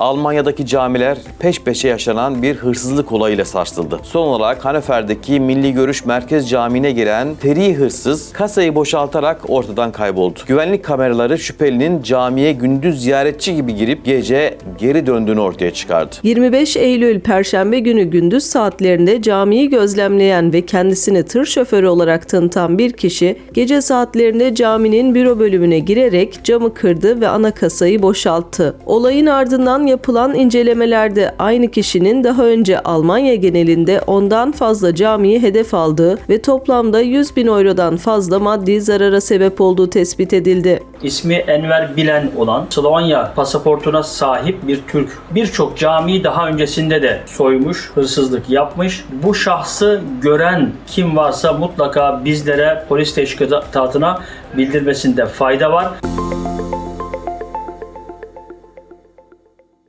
Almanya'daki camiler peş peşe yaşanan bir hırsızlık olayıyla sarsıldı. Son olarak Hanefer'deki Milli Görüş Merkez Camii'ne giren teri hırsız kasayı boşaltarak ortadan kayboldu. Güvenlik kameraları şüphelinin camiye gündüz ziyaretçi gibi girip gece geri döndüğünü ortaya çıkardı. 25 Eylül Perşembe günü gündüz saatlerinde camiyi gözlemleyen ve kendisini tır şoförü olarak tanıtan bir kişi gece saatlerinde caminin büro bölümüne girerek camı kırdı ve ana kasayı boşalttı. Olayın ardından yapılan incelemelerde aynı kişinin daha önce Almanya genelinde ondan fazla camiyi hedef aldığı ve toplamda 100 bin eurodan fazla maddi zarara sebep olduğu tespit edildi. İsmi Enver Bilen olan Slovenya pasaportuna sahip bir Türk. Birçok camiyi daha öncesinde de soymuş, hırsızlık yapmış. Bu şahsı gören kim varsa mutlaka bizlere polis teşkilatına bildirmesinde fayda var.